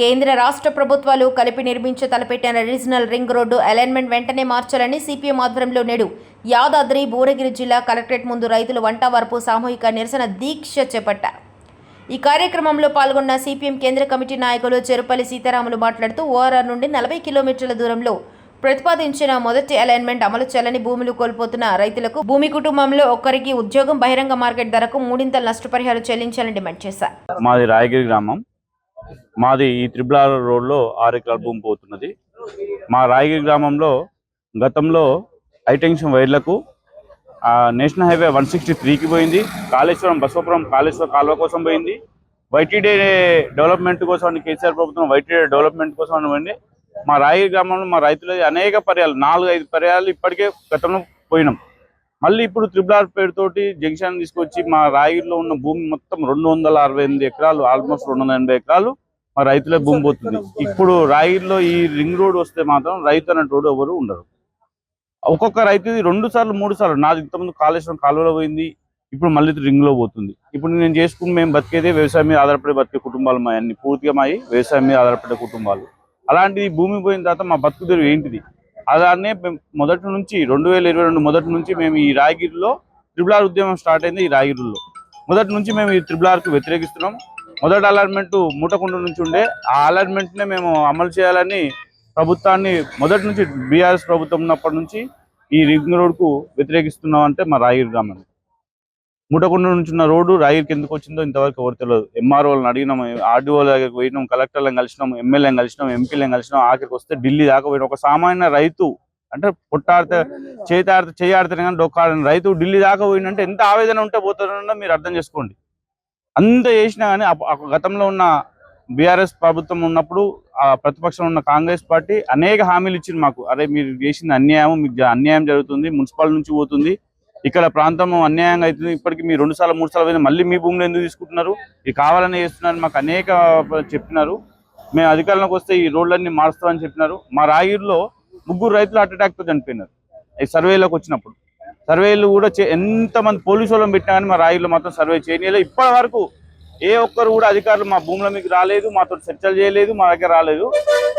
కేంద్ర రాష్ట్ర ప్రభుత్వాలు కలిపి నిర్మించి తలపెట్టిన రీజనల్ రింగ్ రోడ్డు అలైన్మెంట్ వెంటనే మార్చాలని సిపిఎం ఆధ్వర్యంలో నేడు యాదాద్రి భువనగిరి జిల్లా కలెక్టరేట్ ముందు రైతులు వంట వరపు సామూహిక నిరసన దీక్ష చేపట్టారు. ఈ కార్యక్రమంలో పాల్గొన్న సిపిఎం కేంద్ర కమిటీ నాయకులు చెరుపల్లి సీతారాములు మాట్లాడుతూ ఓఆర్ఆర్ నుండి నలభై కిలోమీటర్ల దూరంలో ప్రతిపాదించిన మొదటి అలైన్మెంట్ అమలు చేయాలని భూములు కోల్పోతున్న రైతులకు భూమి కుటుంబంలో ఒక్కరికి ఉద్యోగం బహిరంగ మార్కెట్ ధరకు మూడింతల నష్టపరిహారం చెల్లించాలని డిమాండ్ చేశారు. మాది రాయగిరి గ్రామం. మాది ఈ త్రిబుల్ ఆర్ రోడ్లో ఆరు ఎకరాల భూమి పోతున్నది. మా రాయగిరి గ్రామంలో గతంలో హైటెన్షన్ వైర్లకు నేషనల్ హైవే వన్ సిక్స్టీ త్రీకి పోయింది. కాళేశ్వరం బసవపురం కాళేశ్వరం కాలువ కోసం పోయింది. వైటీడే డెవలప్మెంట్ కోసం అని కేసీఆర్ ప్రభుత్వం వైటీడే డెవలప్మెంట్ కోసం అని పోయింది. మా రాయగిరి గ్రామంలో మా రైతులు అనేక పర్యాలు నాలుగు ఐదు పర్యాలు ఇప్పటికే గతంలో పోయినాం. మళ్ళీ ఇప్పుడు త్రిబుల్ ఆర్ పేరుతోటి జంక్షన్ తీసుకొచ్చి మా రాయిలో ఉన్న భూమి మొత్తం రెండు వందల అరవై ఎనిమిది ఎకరాలు ఆల్మోస్ట్ రెండు వందల ఎనభై ఎకరాలు మా రైతులే భూమి పోతుంది. ఇప్పుడు రాయిలో ఈ రింగ్ రోడ్ వస్తే మాత్రం రైతు అన్నట్టు ఎవరు ఉండరు. ఒక్కొక్క రైతుది రెండు సార్లు మూడు సార్లు నాది ఇంతకుముందు కాళేశ్వరం కాలువలో పోయింది ఇప్పుడు మళ్ళీ రింగ్లో పోతుంది. ఇప్పుడు నేను చేసుకుని మేము బతికేదే వ్యవసాయం మీద ఆధారపడే బతికే కుటుంబాలు మా అన్ని పూర్తిగా మాయి వ్యవసాయం మీద ఆధారపడే కుటుంబాలు. అలాంటిది భూమి పోయిన తర్వాత మా బతుకు తెరువు ఏంటిది? అలానే మేము మొదటి నుంచి రెండు వేల ఇరవై రెండు మొదటి నుంచి మేము ఈ రాయగిరిలో త్రిబుల్ ఆర్ ఉద్యమం స్టార్ట్ అయింది ఈ రాయగిరిలో. మొదటి నుంచి మేము ఈ త్రిబుల్ ఆర్కి వ్యతిరేకిస్తున్నాం. మొదటి అలాట్మెంట్ మూటకుండ నుంచి ఉండే ఆ అలాట్మెంట్నే మేము అమలు చేయాలని ప్రభుత్వాన్ని మొదటి నుంచి బీఆర్ఎస్ ప్రభుత్వం ఉన్నప్పటి నుంచి ఈ రింగ్ రోడ్కు వ్యతిరేకిస్తున్నాం అంటే మా రాయగిరి గ్రామం. మూటకుండ నుంచి ఉన్న రోడ్డు రాయగిరికి ఎందుకు వచ్చిందో ఇంతవరకు ఎవరు తెలియదు. ఎంఆర్ఓలను అడిగినాం ఆర్డీఓ దగ్గరికి పోయినాం కలెక్టర్లను కలిసినాం ఎమ్మెల్యేలను కలిసినాం ఎంపీలను కలిసినాం ఆఖరికి వస్తే ఢిల్లీ దాకా పోయిన. ఒక సామాన్య రైతు అంటే పుట్టాడితే చేతాడితే చేయాడితే కానీ డొక్కాడని రైతు ఢిల్లీ దాకా పోయిందంటే ఎంత ఆవేదన ఉంటే పోతుందో మీరు అర్థం చేసుకోండి. అంత చేసినా కానీ గతంలో ఉన్న బీఆర్ఎస్ ప్రభుత్వం ఉన్నప్పుడు ఆ ప్రతిపక్షంలో ఉన్న కాంగ్రెస్ పార్టీ అనేక హామీలు ఇచ్చింది మాకు. అరే మీరు చేసిన అన్యాయం మీకు అన్యాయం జరుగుతుంది మున్సిపల్ నుంచి పోతుంది. ఇక్కడ ప్రాంతం అన్యాయంగా అవుతుంది. ఇప్పటికి మీరు రెండు సార్లు మూడు సార్లు పోయింది మళ్ళీ మీ భూములు ఎందుకు తీసుకుంటున్నారు? ఇది కావాలని చేస్తున్నారు. మాకు అనేక చెప్పినారు. మేము అధికారంలోకి వస్తే ఈ రోడ్లన్నీ మారుస్తామని చెప్పినారు. మా రాగిరిలో ముగ్గురు రైతులు హార్ట్ అటాక్తో చనిపోయినారు. ఈ సర్వేలోకి వచ్చినప్పుడు. సర్వేలు కూడా చే- ఎంతమంది పోలీసు వాళ్ళని పెట్టినా కానీ మా రాయిలో మాత్రం సర్వే చేయలేదు ఇప్పటి వరకు ఏ ఒక్కరు కూడా అధికారులు మా భూముల మీకు రాలేదు మాతో చర్చలు చేయలేదు మా దగ్గర రాలేదు.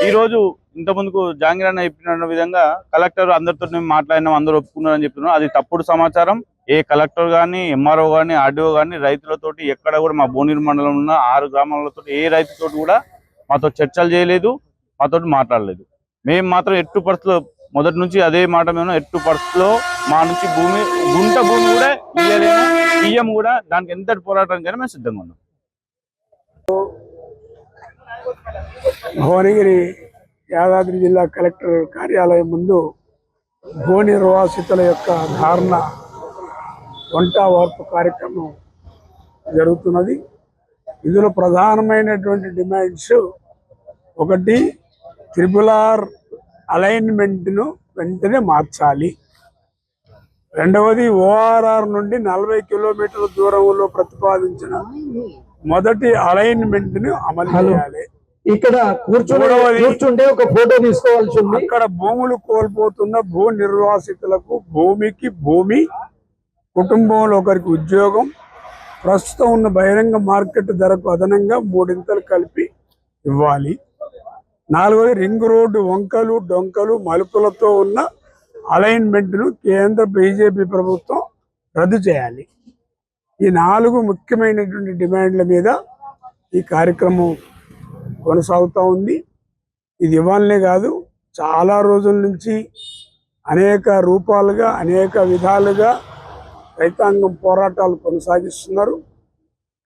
ఈ రోజు ఇంత ముందుకు జాంగీర్ అన్న చెప్పిన విధంగా కలెక్టర్ అందరితో మేము మాట్లాడినాం అందరూ ఒప్పుకున్నారని చెప్తున్నాం అది తప్పుడు సమాచారం. ఏ కలెక్టర్ కానీ ఎంఆర్ఓ కానీ ఆర్డీఓ కానీ రైతులతోటి ఎక్కడ కూడా మా భువనగిరి మండలం ఉన్న ఆరు గ్రామాలతో ఏ రైతుతో కూడా మాతో చర్చలు చేయలేదు మాతో మాట్లాడలేదు. మేము మాత్రం ఎట్టు పరిస్థితుల్లో మొదటి నుంచి అదే మాట మేము ఎట్టు పరిస్థితుల్లో మా నుంచి భూమి గుంట భూమి కూడా ఇయ్యలేము ఇయ్యం కూడా దానికి ఎంత పోరాటానికైనా మేము సిద్ధంగా ఉన్నాం. భువనగిరి యాదాద్రి జిల్లా కలెక్టర్ కార్యాలయం ముందు భూ నిర్వాసితుల యొక్క ధారణ వంట వార్పు కార్యక్రమం జరుగుతున్నది. ఇందులో ప్రధానమైనటువంటి డిమాండ్స్ ఒకటి త్రిపుల్ ఆర్ అలైన్మెంట్ను వెంటనే మార్చాలి. రెండవది ఓఆర్ఆర్ నుండి నలభై కిలోమీటర్ల దూరంలో ప్రతిపాదించిన మొదటి అలైన్మెంట్ను అమలు చేయాలి. ఇక్కడ కూర్చుని కూర్చుంటే ఒక ఫోటో తీసుకోవాల్సి ఉంది. అక్కడ భూములు కోల్పోతున్న భూ నిర్వాసితులకు భూమికి భూమి కుటుంబంలో ఒకరికి ఉద్యోగం ప్రస్తుతం ఉన్న బహిరంగ మార్కెట్ ధరకు అదనంగా మూడింతలు కలిపి ఇవ్వాలి. నాలుగవది రింగ్ రోడ్డు వంకలు డొంకలు మలుపులతో ఉన్న అలైన్మెంట్ను కేంద్ర బీజేపీ ప్రభుత్వం రద్దు చేయాలి. ఈ నాలుగు ముఖ్యమైనటువంటి డిమాండ్ల మీద ఈ కార్యక్రమం కొనసాగుతూ ఉంది. ఇది ఇవ్వాలనే కాదు చాలా రోజుల నుంచి అనేక రూపాలుగా అనేక విధాలుగా రైతాంగం పోరాటాలు కొనసాగిస్తున్నారు.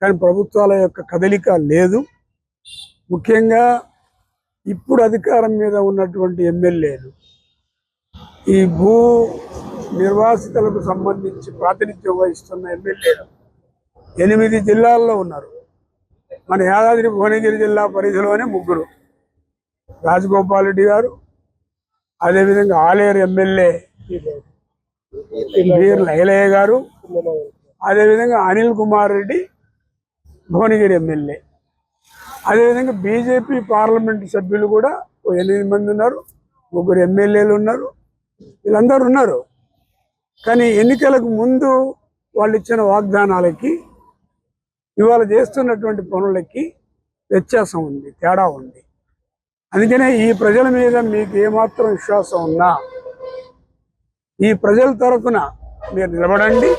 కానీ ప్రభుత్వాల యొక్క కదలిక లేదు. ముఖ్యంగా ఇప్పుడు అధికారం మీద ఉన్నటువంటి ఎమ్మెల్యేలు ఈ భూ నిర్వాసితులకు సంబంధించి ప్రాతినిధ్యం వహిస్తున్న ఎమ్మెల్యేలు ఎనిమిది జిల్లాల్లో ఉన్నారు. మన యాదాద్రి భువనగిరి జిల్లా పరిధిలోనే ముగ్గురు. రాజగోపాల్ రెడ్డి గారు అదేవిధంగా ఆలేరు ఎమ్మెల్యే వీర్ లైలయ్య గారు అదేవిధంగా అనిల్ కుమార్ రెడ్డి భువనగిరి ఎమ్మెల్యే. అదేవిధంగా బీజేపీ పార్లమెంట్ సభ్యులు కూడా ఓ ఎనిమిది మంది ఉన్నారు ముగ్గురు ఎమ్మెల్యేలు ఉన్నారు వీళ్ళందరూ ఉన్నారు. కానీ ఎన్నికలకు ముందు వాళ్ళు ఇచ్చిన వాగ్దానాలకి ఇవాళ చేస్తున్నటువంటి పనులకి వ్యత్యాసం ఉంది తేడా ఉంది. అందుకనే ఈ ప్రజల మీద మీకు ఏమాత్రం విశ్వాసం ఉన్నా ఈ ప్రజల తరఫున మీరు నిలబడండి.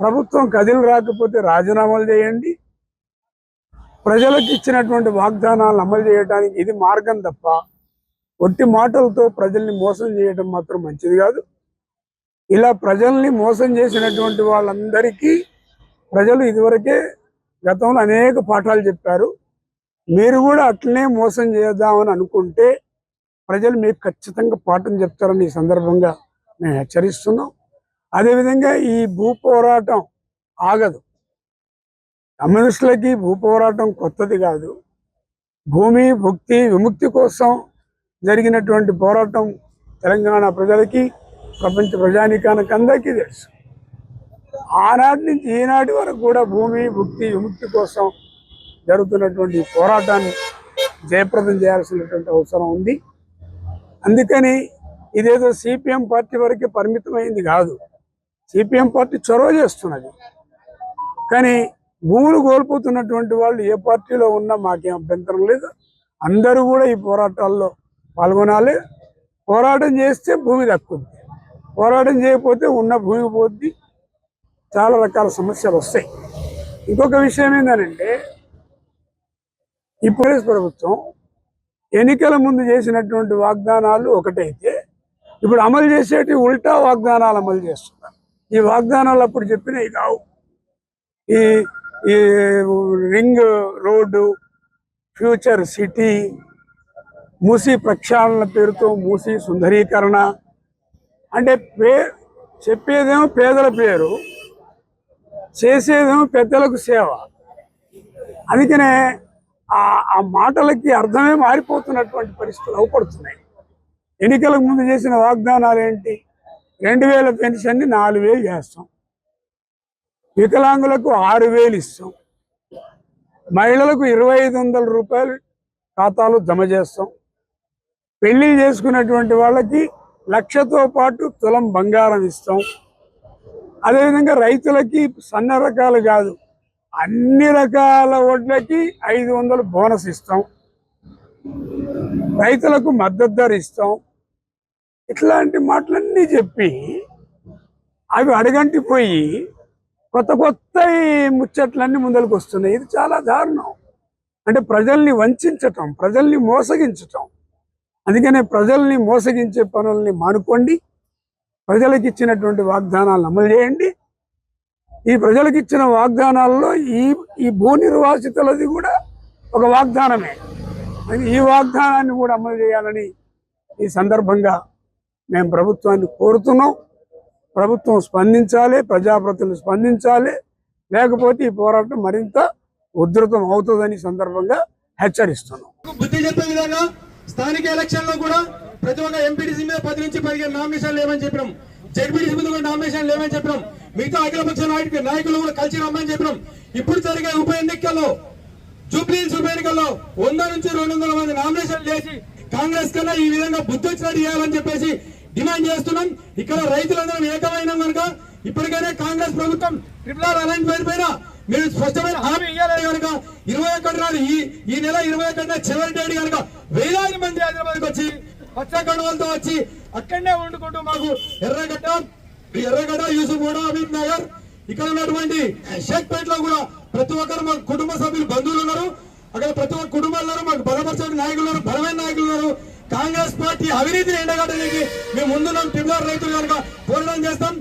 ప్రభుత్వం కదిలి రాకపోతే రాజీనామాలు చేయండి. ప్రజలకు ఇచ్చినటువంటి వాగ్దానాలను అమలు చేయడానికి ఇది మార్గం తప్ప ఒట్టి మాటలతో ప్రజల్ని మోసం చేయడం మాత్రం మంచిది కాదు. ఇలా ప్రజల్ని మోసం చేసినటువంటి వాళ్ళందరికీ ప్రజలు ఇదివరకే గతంలో అనేక పాఠాలు చెప్పారు. మీరు కూడా అట్లనే మోసం చేద్దామని అనుకుంటే ప్రజలు మీకు ఖచ్చితంగా పాఠం చెప్తారని ఈ సందర్భంగా మేము హెచ్చరిస్తున్నాం. అదేవిధంగా ఈ భూ పోరాటం ఆగదు. కమ్యూనిస్టులకి భూ పోరాటం కొత్తది కాదు. భూమి భుక్తి విముక్తి కోసం జరిగినటువంటి పోరాటం తెలంగాణ ప్రజలకి ప్రపంచ ప్రజానీకానికి అందరికీ తెలుసు. ఆనాటి నుంచి ఈనాటి వరకు కూడా భూమి భుక్తి విముక్తి కోసం జరుగుతున్నటువంటి పోరాటాన్ని జయప్రదం చేయాల్సినటువంటి అవసరం ఉంది. అందుకని ఇదేదో సిపిఎం పార్టీ వరకే పరిమితమైంది కాదు. సిపిఎం పార్టీ చొరవ చేస్తున్నది. కానీ భూములు కోల్పోతున్నటువంటి వాళ్ళు ఏ పార్టీలో ఉన్నా మాకేం అభ్యంతరం లేదు. అందరూ కూడా ఈ పోరాటాల్లో పాల్గొనాలి. పోరాటం చేస్తే భూమి దక్కుద్ది. పోరాటం చేయకపోతే ఉన్న భూమి పోద్ది. చాలా రకాల సమస్యలు వస్తాయి. ఇంకొక విషయం ఏంటంటే ఈ పోలీస్ ప్రభుత్వం ఎన్నికల ముందు చేసినటువంటి వాగ్దానాలు ఒకటైతే ఇప్పుడు అమలు చేసేటి ఉల్టా వాగ్దానాలు అమలు చేస్తున్నారు. ఈ వాగ్దానాలు అప్పుడు చెప్పినవి కావు. ఈ ఈ ring road future city Musi ప్రక్షాళన పేరుతో మూసీ సుందరీకరణ అంటే పే చెప్పేదేమో పేదల పేరు చేసేదేమో పెద్దలకు సేవ. అందుకనే ఆ మాటలకి అర్థమే మారిపోతున్నటువంటి పరిస్థితులు అవపడుతున్నాయి. ఎన్నికలకు ముందు చేసిన వాగ్దానాలు ఏంటి రెండు వేల పెన్షన్ని నాలుగు వేలు చేస్తాం. వికలాంగులకు ఆరు వేలు ఇస్తాం. మహిళలకు ఇరవై ఐదు వందల రూపాయలు ఖాతాలు జమ చేస్తాం. పెళ్ళి చేసుకున్నటువంటి వాళ్ళకి లక్షతో పాటు తులం బంగారం ఇస్తాం. అదేవిధంగా రైతులకి సన్న రకాలు కాదు అన్ని రకాల వడ్లకి ఐదు వందలు బోనస్ ఇస్తాం. రైతులకు మద్దతు ధర ఇస్తాం. ఇట్లాంటి మాటలన్నీ చెప్పి అవి అడగంటిపోయి కొత్త కొత్త ముచ్చట్లన్నీ ముందరకు వస్తున్నాయి ఇది చాలా దారుణం. అంటే ప్రజల్ని వంచటం ప్రజల్ని మోసగించటం. అందుకనే ప్రజల్ని మోసగించే పనుల్ని మానుకోండి. ప్రజలకు ఇచ్చినటువంటి వాగ్దానాలను అమలు చేయండి. ఈ ప్రజలకు ఇచ్చిన వాగ్దానాల్లో ఈ ఈ భూ నిర్వాసితులది కూడా ఒక వాగ్దానమే. అది ఈ వాగ్దానాన్ని కూడా అమలు చేయాలని ఈ సందర్భంగా మేము ప్రభుత్వాన్ని కోరుతున్నాం. ప్రభుత్వం స్పందించాలి ప్రజాప్రతినిధులు స్పందించాలి. లేకపోతే ఈ పోరాటం మరింత ఉధృతం అవుతుందని సందర్భంగా హెచ్చరిస్తున్నాం. బుద్ధి చెప్పే విధంగా స్థానిక ఎలక్షన్లో కూడా ప్రతి ఒక్క ఎంపీటీసీ మీద పది నుంచి పదిహేను నామినేషన్ లేవని చెప్పినాం. జడ్పీటీసీ మీద కూడా నామినేషన్ లేవని చెప్పినాం. మిగతా అఖిలపక్ష నాయకులు నాయకులు కూడా కలిసి రమ్మని చెప్పినాం. ఇప్పుడు జరిగే ఉప ఎన్నికల్లో జూబ్లీహిల్స్ ఉప ఎన్నికల్లో వంద నుంచి రెండు వందల మంది నామినేషన్ చేసి కాంగ్రెస్ కన్నా ఈ విధంగా బుద్ధి వచ్చినట్టు చేయాలని చెప్పేసి డిమాండ్ చేస్తున్నాం. ఇక్కడ రైతులందరం ఏకమైన కనుక ఇప్పటికైనా కాంగ్రెస్ ప్రభుత్వం ట్రిపుల్ ఆర్ అలైన్ పేరు పైన మీరు స్పష్టమైన హామీ ఇవ్వాలని కనుక ఇరవై ఒకటి నాడు ఈ ఈ నెల ఇరవై ఒకటిన చివరి డేట్ కనుక వేలాది మంది హైదరాబాద్కి వచ్చి పచ్చ కండువలతో వచ్చి అక్కడనే వండుకుంటూ మాకు ఎర్రగడ్డ ఎర్రగడ్డ యూసుఫ్ కూడా అమిత్ నగర్. ఇక్కడ ఉన్నటువంటి షేక్పేట్లో కూడా ప్రతి ఒక్కరు మా కుటుంబ సభ్యులు బంధువులు ఉన్నారు. అక్కడ ప్రతి ఒక్క కుటుంబాలు మాకు బలపరచని నాయకులు ఉన్నారు బలమైన నాయకులు ఉన్నారు. కాంగ్రెస్ పార్టీ అవినీతిని ఎండగట్టడానికి మేము ముందున్నాం. ట్రిపుల్ రైతులు కనుక పోరాటం చేస్తాం.